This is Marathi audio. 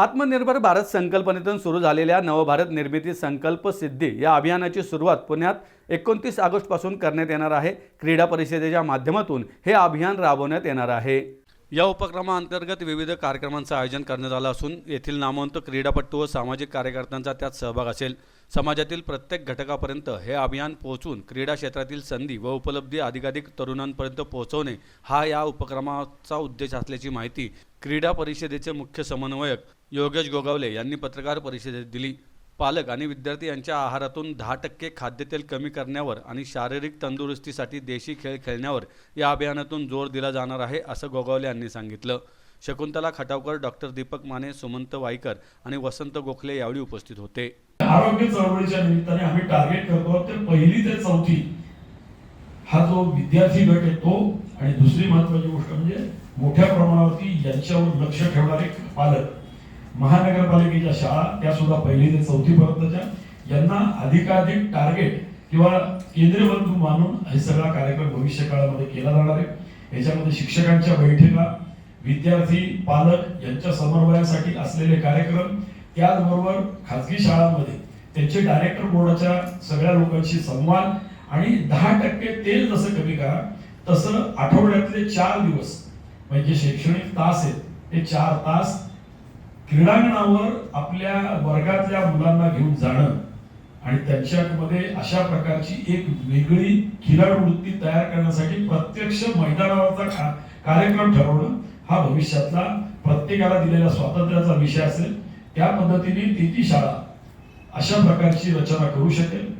आत्मनिर्भर भारत संकल्पनेतून सुरू झालेल्या नवभारत निर्मिती संकल्प सिद्धी या अभियानाची सुरुवात पुण्यात एकोणतीस ऑगस्टपासून करण्यात येणार आहे. क्रीडा परिषदेच्या माध्यमातून हे अभियान राबवण्यात येणार आहे. या उपक्रमाअंतर्गत विविध कार्यक्रमांचं आयोजन करण्यात आलं असून येथील नामवंत क्रीडापटू व सामाजिक कार्यकर्त्यांचा त्यात सहभाग असेल. समाजातील प्रत्येक घटकापर्यंत हे अभियान पोहोचून क्रीडा क्षेत्रातील संधी व उपलब्धी अधिकाधिक तरुणांपर्यंत पोहोचवणे हा या उपक्रमाचा उद्देश असल्याची माहिती क्रीडा परिषदेचे मुख्य समन्वयक योगेश गोगावले यांनी पत्रकार परिषदेत दिली. पालक आणि विद्यार्थी यांच्या आहारातून दहा टक्के खाद्यतेल कमी करण्यावर आणि शारीरिक तंदुरुस्तीसाठी देशी खेळ खेळण्यावर या अभियानातून जोर दिला जाणार आहे असं गोगावले यांनी सांगितलं. शकुंतला खटावकर डॉक्टर दीपक माने सुमंत वाईकर आणि वसंत गोखले यावेळी उपस्थित होते. आरोग्य चळवळीच्या निमित्ताने आम्ही टार्गेट करतो. ते पहिली ते चौथी हा जो विद्यार्थी गट आहे तो आणि दुसरी महत्वाची गोष्ट म्हणजे मोठ्या प्रमाणावरती यांच्यावर लक्ष ठेवणारे पालक. महानगरपालिकेच्या शाळा त्या सुद्धा पहिली ते चौथी पर्यंतच्या. यांना अधिकाधिक टार्गेट किंवा केंद्रीय बंधू मानून हे सगळा कार्यक्रम भविष्य काळामध्ये केला जाणार आहे. याच्यामध्ये शिक्षकांच्या बैठका विद्यार्थी पालक यांच्या समन्वयासाठी असलेले कार्यक्रम त्याचबरोबर खाजगी शाळांमध्ये त्यांचे डायरेक्टर बोर्डाच्या सगळ्या लोकांशी संवाद आणि दहा टक्के तेल जसं कमी करा तसं आठवड्यातले चार दिवस म्हणजे शैक्षणिक तास आहेत ते चार तास क्रीडांगणावर आपल्या वर्गातल्या मुलांना घेऊन जाणं आणि त्यांच्यामध्ये अशा प्रकारची एक वेगळी खिलाड वृत्ती तयार करण्यासाठी प्रत्यक्ष मैदानावरचा का- कार्यक्रम ठरवणं हा भविष्यातला प्रत्येकाला दिलेल्या स्वातंत्र्याचा विषय असेल. त्या पद्धतीने ती ती शाळा अशा प्रकारची रचना करू शकेल.